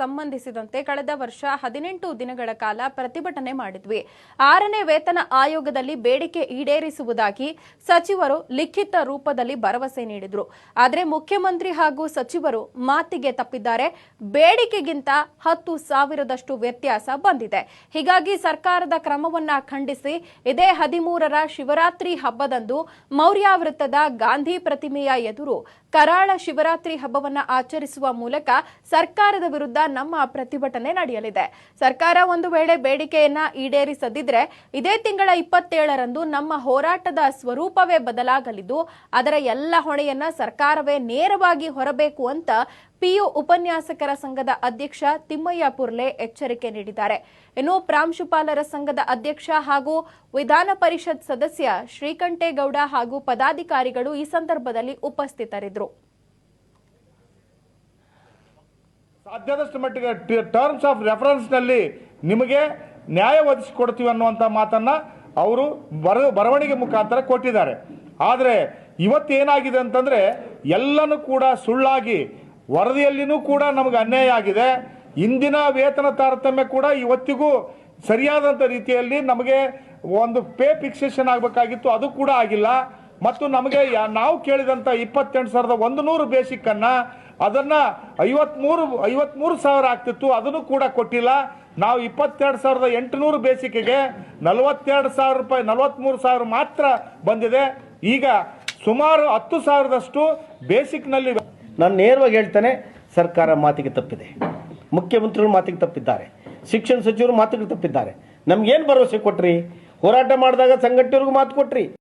ಸಂಬಂಧಿಸಿದಂತೆ ಕಳೆದ ವರ್ಷ ಹದಿನೆಂಟು ದಿನಗಳ ಕಾಲ ಪ್ರತಿಭಟನೆ ಮಾಡಿದ್ವಿ. ಆರನೇ ವೇತನ ಆಯೋಗದಲ್ಲಿ ಬೇಡಿಕೆ ಈಡೇರಿಸುವುದಾಗಿ ಸಚಿವರು ಲಿಖಿತ ರೂಪದಲ್ಲಿ ಭರವಸೆ ನೀಡಿದ್ರು. ಆದರೆ ಮುಖ್ಯಮಂತ್ರಿ ಹಾಗೂ ಸಚಿವರು ಮಾತಿಗೆ ತಪ್ಪಿದ್ದಾರೆ. ಬೇಡಿಕೆಗಿಂತ ಹತ್ತು ಸಾವಿರದಷ್ಟು ವ್ಯತ್ಯಾಸ ಬಂದಿದೆ. ಹೀಗಾಗಿ ಸರ್ಕಾರದ ಕ್ರಮವನ್ನ ಖಂಡಿಸಿ ಇದೇ ಹದಿಮೂರರ ಶಿವರಾತ್ರಿ ಹಬ್ಬದಂದು ಮೌರ್ಯ ವೃತ್ತದ ಗಾಂಧಿ ಪ್ರತಿಮೆಯ ಎದುರು ಕರಾಳ ಶಿವರಾತ್ರಿ ಹಬ್ಬವನ್ನು ಆಚರಿಸುವ ಮೂಲಕ ಸರ್ಕಾರದ ವಿರುದ್ಧ ನಮ್ಮ ಪ್ರತಿಭಟನೆ ನಡೆಯಲಿದೆ. ಸರ್ಕಾರ ಒಂದು ವೇಳೆ ಬೇಡಿಕೆಯನ್ನ ಈಡೇರಿಸದಿದ್ರೆ ಇದೇ ತಿಂಗಳ ಇಪ್ಪತ್ತೇಳರಂದು ನಮ್ಮ ಹೋರಾಟದ ಸ್ವರೂಪವೇ ಬದಲಾಗಲಿದ್ದು, ಅದರ ಎಲ್ಲ ಹೊಣೆಯನ್ನ ಸರ್ಕಾರವೇ ನೇರವಾಗಿ ಹೊರಬೇಕು ಅಂತ ಪಿಯು ಉಪನ್ಯಾಸಕರ ಸಂಘದ ಅಧ್ಯಕ್ಷ ತಿಮ್ಮಯ್ಯ ಪುರ್ಲೆ ಎಚ್ಚರಿಕೆ ನೀಡಿದ್ದಾರೆ. ಇನ್ನು ಪ್ರಾಂಶುಪಾಲರ ಸಂಘದ ಅಧ್ಯಕ್ಷ ಹಾಗೂ ವಿಧಾನ ಪರಿಷತ್ ಸದಸ್ಯ ಶ್ರೀಕಂಠೇಗೌಡ ಹಾಗೂ ಪದಾಧಿಕಾರಿಗಳು ಈ ಸಂದರ್ಭದಲ್ಲಿ ಉಪಸ್ಥಿತರಿದ್ದರು. ಸಾಧ್ಯದಷ್ಟು ಮಟ್ಟಿಗೆ ಟರ್ಮ್ಸ್ ಆಫ್ ರೆಫರೆನ್ಸ್ನಲ್ಲಿ ನಿಮಗೆ ನ್ಯಾಯ ಒದಗಿಸಿಕೊಡ್ತೀವಿ ಅನ್ನುವಂಥ ಮಾತನ್ನು ಅವರು ಬರ, ಬರವಣಿಗೆ ಮುಖಾಂತರ ಕೊಟ್ಟಿದ್ದಾರೆ. ಆದರೆ ಇವತ್ತೇನಾಗಿದೆ ಅಂತಂದರೆ ಎಲ್ಲನೂ ಕೂಡ ಸುಳ್ಳಾಗಿ ವರದಿಯಲ್ಲಿನೂ ಕೂಡ ನಮಗೆ ಅನ್ಯಾಯ ಆಗಿದೆ. ಇಂದಿನ ವೇತನ ತಾರತಮ್ಯ ಕೂಡ ಇವತ್ತಿಗೂ ಸರಿಯಾದಂಥ ರೀತಿಯಲ್ಲಿ ನಮಗೆ ಒಂದು ಪೇ ಫಿಕ್ಸೇಷನ್ ಆಗಬೇಕಾಗಿತ್ತು, ಅದು ಕೂಡ ಆಗಿಲ್ಲ. ಮತ್ತು ನಮಗೆ ನಾವು ಕೇಳಿದಂಥ ಇಪ್ಪತ್ತೆಂಟು ಸಾವಿರದ ಒಂದು ನೂರು ಬೇಸಿಕ್ಕನ್ನು ಅದನ್ನು ಐವತ್ತ್ಮೂರು ಐವತ್ತ್ಮೂರು ಸಾವಿರ ಆಗ್ತಿತ್ತು, ಅದನ್ನು ಕೂಡ ಕೊಟ್ಟಿಲ್ಲ. ನಾವು ಇಪ್ಪತ್ತೆರಡು ಸಾವಿರದ ಎಂಟುನೂರು ಬೇಸಿಕ್ಕಿಗೆ ನಲವತ್ತೆರಡು ಸಾವಿರ ರೂಪಾಯಿ ನಲವತ್ತ್ಮೂರು ಸಾವಿರ ಮಾತ್ರ ಬಂದಿದೆ. ಈಗ ಸುಮಾರು ಹತ್ತು ಸಾವಿರದಷ್ಟು ಬೇಸಿಕ್ನಲ್ಲಿ ನಾನು ನೇರವಾಗಿ ಹೇಳ್ತೇನೆ, ಸರ್ಕಾರ ಮಾತಿಗೆ ತಪ್ಪಿದೆ. ಮುಖ್ಯಮಂತ್ರಿಗಳು ಮಾತಿಗೆ ತಪ್ಪಿದ್ದಾರೆ. ಶಿಕ್ಷಣ ಸಚಿವರು ಮಾತಿಗೆ ತಪ್ಪಿದ್ದಾರೆ. ನಮ್ಗೇನು ಭರವಸೆ ಕೊಟ್ರಿ? ಹೋರಾಟ ಮಾಡಿದಾಗ ಸಂಘಟನೆಯವ್ರಿಗೂ ಮಾತು ಕೊಟ್ರಿ.